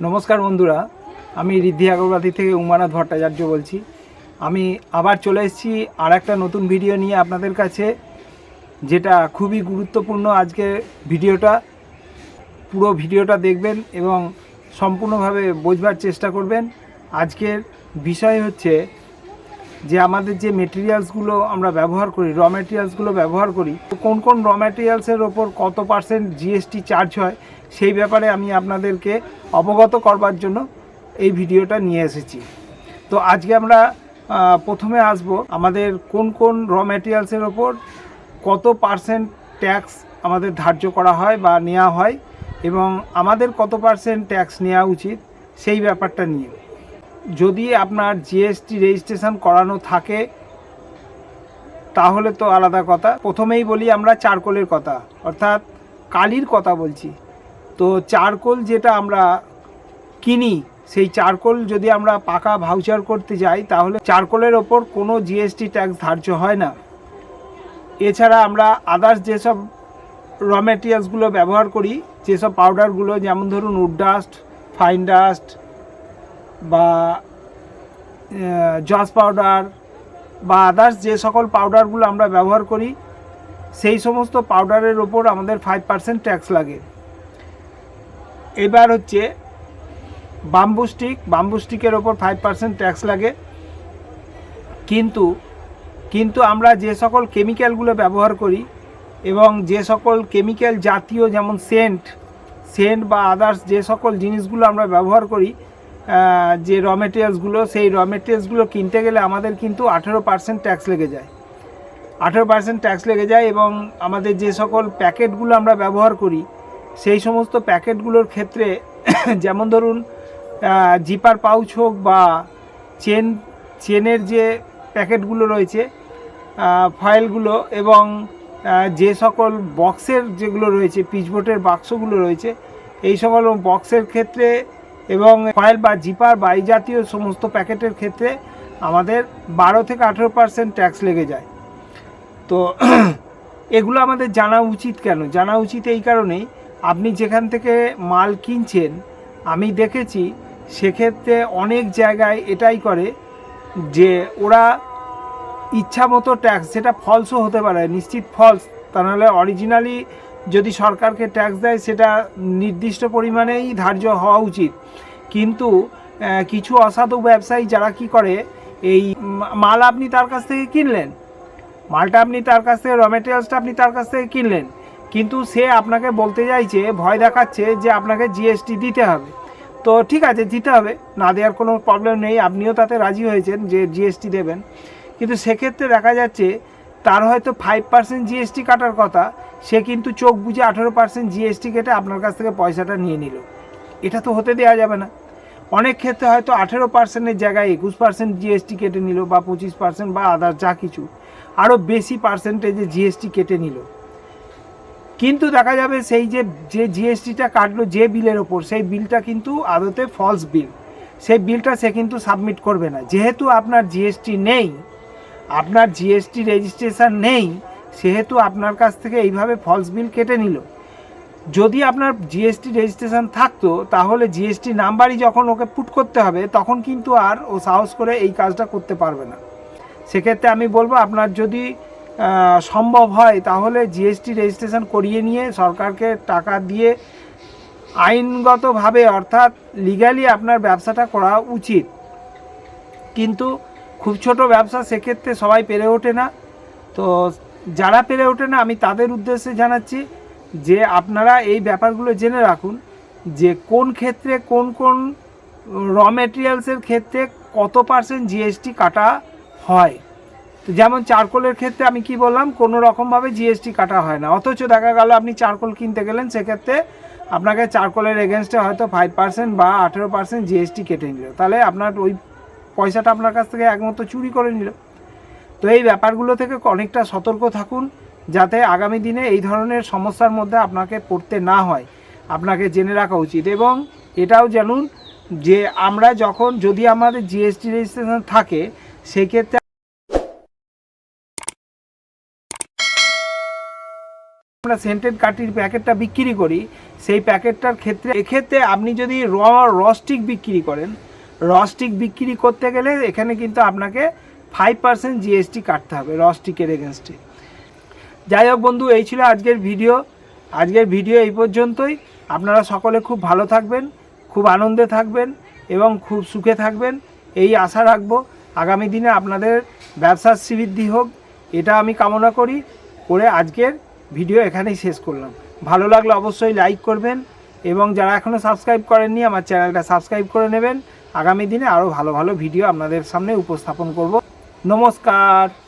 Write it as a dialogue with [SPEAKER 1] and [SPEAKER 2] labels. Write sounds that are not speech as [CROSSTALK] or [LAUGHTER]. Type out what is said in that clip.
[SPEAKER 1] নমস্কার বন্ধুরা, আমি ঋদ্ধি আগরবাতি থেকে উমানাথ ভট্টাচার্য বলছি। আমি আবার চলে এসেছি আর একটা নতুন ভিডিও নিয়ে আপনাদের কাছে, যেটা খুবই গুরুত্বপূর্ণ আজকে ভিডিওটা পুরো ভিডিওটা দেখবেন এবং সম্পূর্ণভাবে বোঝবার চেষ্টা করবেন। আজকের বিষয় হচ্ছে যে আমাদের যে মেটেরিয়ালসগুলো আমরা ব্যবহার করি র মেটেরিয়ালসগুলো ব্যবহার করি, কোন কোন র মেটেরিয়ালসের ওপর কত পার্সেন্ট জিএসটি চার্জ হয় সেই ব্যাপারে আমি আপনাদেরকে অবগত করবার জন্য এই ভিডিওটা নিয়ে এসেছি। তো আজকে আমরা প্রথমে আসব আমাদের কোন কোন র ম্যাটেরিয়ালসের ওপর কত পার্সেন্ট ট্যাক্স আমাদের ধার্য করা হয় বা নেওয়া হয় এবং আমাদের কত পার্সেন্ট ট্যাক্স নেওয়া উচিত সেই ব্যাপারটা নিয়ে। যদি আপনার জিএসটি রেজিস্ট্রেশন করানো থাকে, তাহলে তো আলাদা কথা। প্রথমেই বলি আমরা চারকোলের কথা, অর্থাৎ কালির কথা বলছি। তো চারকোল যেটা আমরা কিনি, সেই চারকোল যদি আমরা পাকা ভাউচার করতে যাই, তাহলে চারকোলের ওপর কোনো জিএসটি ট্যাক্স ধার্য হয় না। এছাড়া আমরা আদার্স যেসব র মেটেরিয়ালসগুলো ব্যবহার করি, যেসব পাউডারগুলো যেমন ধরুন উড ডাস্ট ফাইন ডাস্ট বা জস পাউডার বা আদার্স যে সকল পাউডারগুলো আমরা ব্যবহার করি, সেই সমস্ত পাউডারের ওপর আমাদের ফাইভ পার্সেন্ট ট্যাক্স লাগে। এবার হচ্ছে বাম্বু স্টিক বাম্বু স্টিকের ওপর ফাইভ পার্সেন্ট ট্যাক্স লাগে। কিন্তু কিন্তু আমরা যে সকল কেমিক্যালগুলো ব্যবহার করি এবং যে সকল কেমিক্যাল জাতীয় যেমন সেন্ট সেন্ট বা আদার্স যে সকল জিনিসগুলো আমরা ব্যবহার করি যে র মেটেরিয়ালসগুলো সেই র মেটেরিয়ালসগুলো কিনতে গেলে আমাদের কিন্তু আঠেরো পার্সেন্ট ট্যাক্স লেগে যায়। আঠেরো পার্সেন্ট ট্যাক্স লেগে যায় এবং আমাদের যে সকল প্যাকেটগুলো আমরা ব্যবহার করি সেই সমস্ত প্যাকেটগুলোর ক্ষেত্রে, [COUGHS] যেমন ধরুন জিপার পাউচ হোক বা চেন, চেনের যে প্যাকেটগুলো রয়েছে ফয়েলগুলো এবং যে সকল বক্সের যেগুলো রয়েছে, পিচবোর্ডের বাক্সগুলো রয়েছে, এই সকল বক্সের ক্ষেত্রে এবং ফয়েল বা জিপার বা জাতীয় সমস্ত প্যাকেটের ক্ষেত্রে আমাদের বারো থেকে আঠেরো পার্সেন্ট ট্যাক্স লেগে যায়। তো, [COUGHS] এগুলো আমাদের জানা উচিত কেন? জানা উচিত এই কারণেই আপনি যেখান থেকে মাল কিনছেন, আমি দেখেছি সেক্ষেত্রে অনেক জায়গায় এটাই করে যে ওরা ইচ্ছা মতো ট্যাক্স যেটা ফলসও হতে পারে, নিশ্চিত ফলস তা নাহলে অরিজিনালি যদি সরকারকে ট্যাক্স দেয়, সেটা নির্দিষ্ট পরিমাণেই ধার্য হওয়া উচিত। কিন্তু কিছু অসাধু ব্যবসায়ী যারা কি করে, এই মাল আপনি তার কাছ থেকে কিনলেন, মালটা আপনি তার কাছ থেকে র মেটেরিয়ালসটা আপনি তার কাছ থেকে কিনলেন কিন্তু সে আপনাকে বলতে চাইছে, ভয় দেখাচ্ছে যে আপনাকে জিএসটি দিতে হবে। তো ঠিক আছে, দিতে হবে, না দেওয়ার কোনো প্রবলেম নেই, আপনিও তাতে রাজি হয়েছেন যে জিএসটি দেবেন। কিন্তু সেক্ষেত্রে দেখা যাচ্ছে, তার হয়তো ফাইভ পার্সেন্ট জিএসটি কাটার কথা, সে কিন্তু চোখ বুঝে আঠেরো পার্সেন্ট জিএসটি কেটে আপনার কাছ থেকে পয়সাটা নিয়ে নিল। এটা তো হতে দেওয়া যাবে না। অনেক ক্ষেত্রে হয়তো আঠেরো পার্সেন্টের জায়গায় একুশ পার্সেন্ট জিএসটি কেটে নিল বা পঁচিশ পার্সেন্ট বা আদার যা কিছু, আরও বেশি পার্সেন্টেজে জিএসটি কেটে নিল। কিন্তু দেখা যাবে সেই যে যে জিএসটিটা কাটলো যে বিলের ওপর, সেই বিলটা কিন্তু আদতে ফলস বিল সেই বিলটা সে কিন্তু সাবমিট করবে না। যেহেতু আপনার জিএসটি নেই, আপনার জিএসটি রেজিস্ট্রেশন নেই, সেহেতু আপনার কাছ থেকে এইভাবে ফলস বিল কেটে নিল। যদি আপনার জিএসটি রেজিস্ট্রেশন থাকতো, তাহলে জিএসটি নাম্বারই যখন ওকে পুট করতে হবে, তখন কিন্তু আর ও সাহস করে এই কাজটা করতে পারবে না। সেক্ষেত্রে আমি বলব, আপনার যদি সম্ভব হয়, তাহলে জিএসটি রেজিস্ট্রেশন করিয়ে নিয়ে সরকারকে টাকা দিয়ে আইনগতভাবে, অর্থাৎ লিগালি আপনার ব্যবসাটা করা উচিত। কিন্তু খুব ছোট ব্যবসা, সেক্ষেত্রে সবাই পেরে ওঠে না। তো যারা পেরে ওঠে না, আমি তাদের উদ্দেশ্যে জানাচ্ছি যে আপনারা এই ব্যাপারগুলো জেনে রাখুন, যে কোন ক্ষেত্রে কোন কোন র মেটেরিয়ালসের ক্ষেত্রে কত পার্সেন্ট জিএসটি কাটা হয়। তো যেমন চারকোলের ক্ষেত্রে আমি কি বললাম, কোনো রকমভাবে জিএসটি কাটা হয় না। অথচ দেখা গেল আপনি চারকোল কিনতে গেলেন, সেক্ষেত্রে আপনাকে চারকোলের এগেনস্টে হয়তো ফাইভ পার্সেন্ট বা আঠেরো পার্সেন্ট জিএসটি কেটে নিল। তাহলে আপনার ওই পয়সাটা আপনার কাছ থেকে একমতো চুরি করে নিল। তো এই ব্যাপারগুলো থেকে অনেকটা সতর্ক থাকুন, যাতে আগামী দিনে এই ধরনের সমস্যার মধ্যে আপনাকে পড়তে না হয়। আপনাকে জেনে রাখা উচিত। এবং এটাও জানুন যে আমরা যখন যদি আমাদের জিএসটি রেজিস্ট্রেশন থাকে, সেক্ষেত্রে আমরা সেন্টেড কাঠির প্যাকেটটা বিক্রি করি, সেই প্যাকেটটার ক্ষেত্রে, এক্ষেত্রে আপনি যদি র রস্টিক বিক্রি করেন রস্টিক বিক্রি করতে গেলে এখানে কিন্তু আপনাকে ফাইভ পার্সেন্ট জিএসটি কাটতে হবে রস্টিকের এগেনস্টে যাই হোক বন্ধু, এই ছিল আজকের ভিডিও আজকের ভিডিও এই পর্যন্তই। আপনারা সকলে খুব ভালো থাকবেন, খুব আনন্দে থাকবেন এবং খুব সুখে থাকবেন। এই আশা রাখব, আগামী দিনে আপনাদের ব্যবসার শ্রীবৃদ্ধি হোক। এটা আমি কামনা করি, করে আজকের ভিডিও এখানেই শেষ করলাম। ভালো লাগলে অবশ্যই লাইক করবেন এবং যারা এখনও সাবস্ক্রাইব করেননি, আমার চ্যানেলটা সাবস্ক্রাইব করে নেবেন। আগামী দিনে আরও ভালো ভালো ভিডিও আপনাদের সামনে উপস্থাপন করব। নমস্কার।